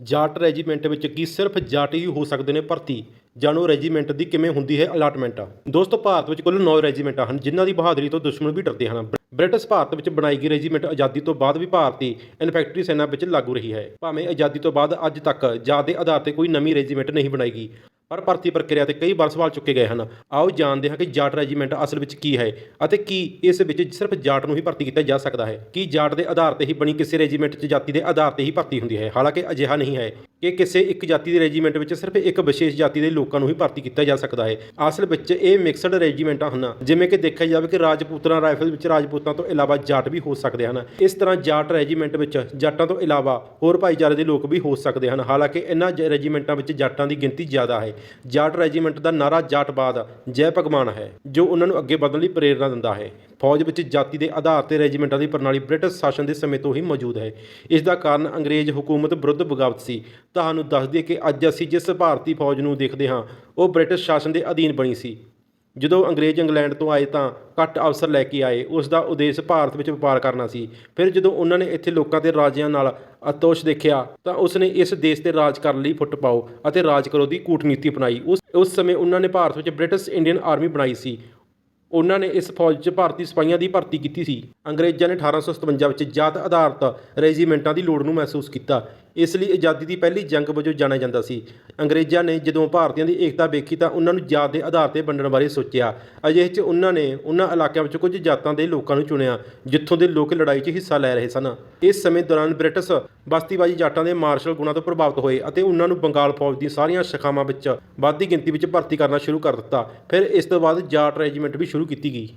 Jat regiment ਵਿੱਚ ਕੀ ਸਿਰਫ ਜਾਟ ਹੀ ਹੋ ਸਕਦੇ ਨੇ ਭਰਤੀ? ਜਾਣੋ ਰੈਜੀਮੈਂਟ ਦੀ ਕਿਵੇਂ ਹੁੰਦੀ ਹੈ ਅਲਾਟਮੈਂਟ? ਦੋਸਤੋ, ਭਾਰਤ ਵਿੱਚ ਕੁੱਲ 9 ਰੈਜੀਮੈਂਟਾਂ ਹਨ, ਜਿਨ੍ਹਾਂ ਦੀ ਬਹਾਦਰੀ ਤੋਂ ਦੁਸ਼ਮਣ ਵੀ ਡਰਦੇ ਹਨ। ਬ੍ਰਿਟਿਸ਼ ਭਾਰਤ ਵਿੱਚ ਬਣਾਈ ਗਈ ਰੈਜੀਮੈਂਟ ਆਜ਼ਾਦੀ ਤੋਂ ਬਾਅਦ ਵੀ ਭਾਰਤੀ ਇਨਫੈਕਟਰੀ ਸੈਨਾ ਵਿੱਚ ਲਾਗੂ ਰਹੀ ਹੈ। ਭਾਵੇਂ ਆਜ਼ਾਦੀ ਤੋਂ ਬਾਅਦ ਅੱਜ ਤੱਕ ਜਾਤ ਦੇ ਆਧਾਰ ਤੇ ਕੋਈ ਨਵੀਂ ਰੈਜੀਮੈਂਟ ਨਹੀਂ ਬਣਾਈ ਗਈ ਪਰ ਭਰਤੀ ਪ੍ਰਕਿਰਿਆ ਤੇ ਕਈ ਵਾਰ ਸਵਾਲ ਚੁੱਕੇ ਗਏ ਹਨ। ਆਓ ਜਾਣਦੇ ਹਾਂ ਕਿ ਜਾਟ ਰੈਜੀਮੈਂਟ ਅਸਲ ਵਿੱਚ ਕੀ ਹੈ ਅਤੇ ਕੀ ਇਸ ਵਿੱਚ ਸਿਰਫ ਜਾਟ ਨੂੰ ਹੀ ਭਰਤੀ ਕੀਤਾ ਜਾ ਸਕਦਾ ਹੈ। ਕੀ ਜਾਟ ਦੇ ਆਧਾਰ ਤੇ ਹੀ ਬਣੀ ਕਿਸੇ ਰੈਜੀਮੈਂਟ 'ਚ ਜਾਤੀ ਦੇ ਆਧਾਰ ਤੇ ਹੀ ਭਰਤੀ ਹੁੰਦੀ ਹੈ? ਹਾਲਾਂਕਿ ਅਜਿਹਾ ਨਹੀਂ ਹੈ। ਕਿ ਕਿਸੇ ਇੱਕ ਜਾਤੀ ਦੇ ਰੈਜੀਮੈਂਟ ਵਿੱਚ ਸਿਰਫ ਇੱਕ ਵਿਸ਼ੇਸ਼ ਜਾਤੀ ਦੇ ਲੋਕਾਂ ਨੂੰ ਹੀ ਭਰਤੀ ਕੀਤਾ ਜਾ ਸਕਦਾ ਹੈ। ਅਸਲ ਵਿੱਚ ਇਹ ਮਿਕਸਡ ਰੈਜੀਮੈਂਟਾਂ ਹਨ, ਜਿਵੇਂ ਕਿ ਦੇਖਿਆ ਜਾਵੇ ਕਿ ਰਾਜਪੂਤਾਂ ਰਾਈਫਲ ਵਿੱਚ ਰਾਜਪੂਤਾਂ ਤੋਂ ਇਲਾਵਾ ਜਾਟ ਵੀ ਹੋ ਸਕਦੇ ਹਨ। ਇਸ ਤਰ੍ਹਾਂ ਜਾਟ ਰੈਜੀਮੈਂਟ ਵਿੱਚ ਜਾਟਾਂ ਤੋਂ ਇਲਾਵਾ ਹੋਰ ਭਾਈਚਾਰੇ ਦੇ ਲੋਕ ਵੀ ਹੋ ਸਕਦੇ ਹਨ। ਹਾਲਾਂਕਿ ਇਹਨਾਂ ਜ- ਰੈਜੀਮੈਂਟਾਂ ਵਿੱਚ ਜਾਟਾਂ ਦੀ ਗਿਣਤੀ ਜ਼ਿਆਦਾ ਹੈ। ਜਾਟ ਰੈਜੀਮੈਂਟ ਦਾ ਨਾਰਾ ਜਾਟਵਾਦ, ਜੈ ਭਗਵਾਨ ਹੈ, ਜੋ ਉਹਨਾਂ ਨੂੰ ਅੱਗੇ ਵਧਣ ਲਈ ਪ੍ਰੇਰਣਾ ਦਿੰਦਾ ਹੈ। ਫੌਜ ਵਿੱਚ ਜਾਤੀ ਦੇ ਆਧਾਰ ਤੇ ਰੈਜੀਮੈਂਟਾਂ ਦੀ ਪ੍ਰਣਾਲੀ ਬ੍ਰਿਟਿਸ਼ ਸ਼ਾਸਨ ਦੇ ਸਮੇਂ ਤੋਂ ਹੀ ਮੌਜੂਦ ਹੈ। ਇਸ ਦਾ ਕਾਰਨ ਅੰਗਰੇਜ਼ ਹਕੂਮਤ ਵਿਰੁੱਧ ਬਗਾਵਤ ਸੀ। ਤੁਹਾਨੂੰ ਦੱਸ ਦਈਏ ਕਿ ਅੱਜ ਅਸੀਂ ਜਿਸ ਭਾਰਤੀ ਫੌਜ ਨੂੰ ਦੇਖਦੇ ਹਾਂ, ਉਹ ਬ੍ਰਿਟਿਸ਼ ਸ਼ਾਸਨ ਦੇ ਅਧੀਨ ਬਣੀ ਸੀ। ਜਦੋਂ ਅੰਗਰੇਜ਼ ਇੰਗਲੈਂਡ ਤੋਂ ਆਏ ਤਾਂ ਘੱਟ ਅਵਸਰ ਲੈ ਕੇ ਆਏ। ਉਸ ਦਾ ਉਦੇਸ਼ ਭਾਰਤ ਵਿੱਚ ਵਪਾਰ ਕਰਨਾ ਸੀ। ਫਿਰ ਜਦੋਂ ਉਹਨਾਂ ਨੇ ਇੱਥੇ ਲੋਕਾਂ ਤੇ ਰਾਜਿਆਂ ਨਾਲ ਅਤੋਸ਼ ਦੇਖਿਆ, ਤਾਂ ਉਸ ਨੇ ਇਸ ਦੇਸ਼ ਤੇ ਰਾਜ ਕਰਨ ਲਈ ਫੁੱਟ ਪਾਓ ਅਤੇ ਰਾਜ ਕਰੋ ਦੀ ਕੂਟਨੀਤੀ ਅਪਣਾਈ। ਉਸ ਉਸ ਸਮੇਂ ਉਹਨਾਂ ਨੇ ਭਾਰਤ ਵਿੱਚ ਬ੍ਰਿਟਿਸ਼ ਇੰਡੀਅਨ ਆਰਮੀ ਬਣਾਈ ਸੀ। ਉਹਨਾਂ ਨੇ ਇਸ ਫੌਜ 'ਚ ਭਾਰਤੀ ਸਿਪਾਹੀਆਂ ਦੀ ਭਰਤੀ ਕੀਤੀ ਸੀ। ਅੰਗਰੇਜ਼ਾਂ ਨੇ 1857 ਵਿੱਚ ਜਾਤ ਆਧਾਰਿਤ ਰੈਜੀਮੈਂਟਾਂ ਦੀ ਲੋੜ ਨੂੰ ਮਹਿਸੂਸ ਕੀਤਾ। ਇਸ ਲਈ ਆਜ਼ਾਦੀ ਦੀ ਪਹਿਲੀ ਜੰਗ ਵਜੋਂ ਜਾਣਿਆ ਜਾਂਦਾ ਸੀ। ਅੰਗਰੇਜ਼ਾਂ ਨੇ ਜਦੋਂ ਭਾਰਤੀਆਂ ਦੀ ਏਕਤਾ ਵੇਖੀ ਤਾਂ ਉਹਨਾਂ ਨੂੰ ਜਾਤ ਦੇ ਆਧਾਰ ਤੇ ਵੰਡਣ ਬਾਰੇ ਸੋਚਿਆ। ਅਜਿਹੇ 'ਚ ਉਹਨਾਂ ਨੇ ਉਹਨਾਂ ਇਲਾਕਿਆਂ ਵਿੱਚ ਕੁਝ ਜਾਤਾਂ ਦੇ ਲੋਕਾਂ ਨੂੰ ਚੁਣਿਆ, ਜਿੱਥੋਂ ਦੇ ਲੋਕ ਲੜਾਈ 'ਚ ਹਿੱਸਾ ਲੈ ਰਹੇ ਸਨ। ਇਸ ਸਮੇਂ ਦੌਰਾਨ ਬ੍ਰਿਟਿਸ਼ ਬਸਤੀਬਾਜ਼ੀ ਜਾਟਾਂ ਦੇ ਮਾਰਸ਼ਲ ਗੁਣਾਂ ਤੋਂ ਪ੍ਰਭਾਵਿਤ ਹੋਏ ਅਤੇ ਉਹਨਾਂ ਨੂੰ ਬੰਗਾਲ ਫੌਜ ਦੀਆਂ ਸਾਰੀਆਂ ਸ਼ਾਖਾਵਾਂ ਵਿੱਚ ਵੱਧਦੀ ਗਿਣਤੀ ਵਿੱਚ ਭਰਤੀ ਕਰਨਾ ਸ਼ੁਰੂ ਕਰ ਦਿੱਤਾ। ਫਿਰ ਇਸ ਤੋਂ ਬਾਅਦ ਜਾਟ ਰੈਜੀਮੈਂਟ ਵੀ ਸ਼ੁਰੂ ਸ਼ੁਰੂ ਕੀਤੀ ਗਈ।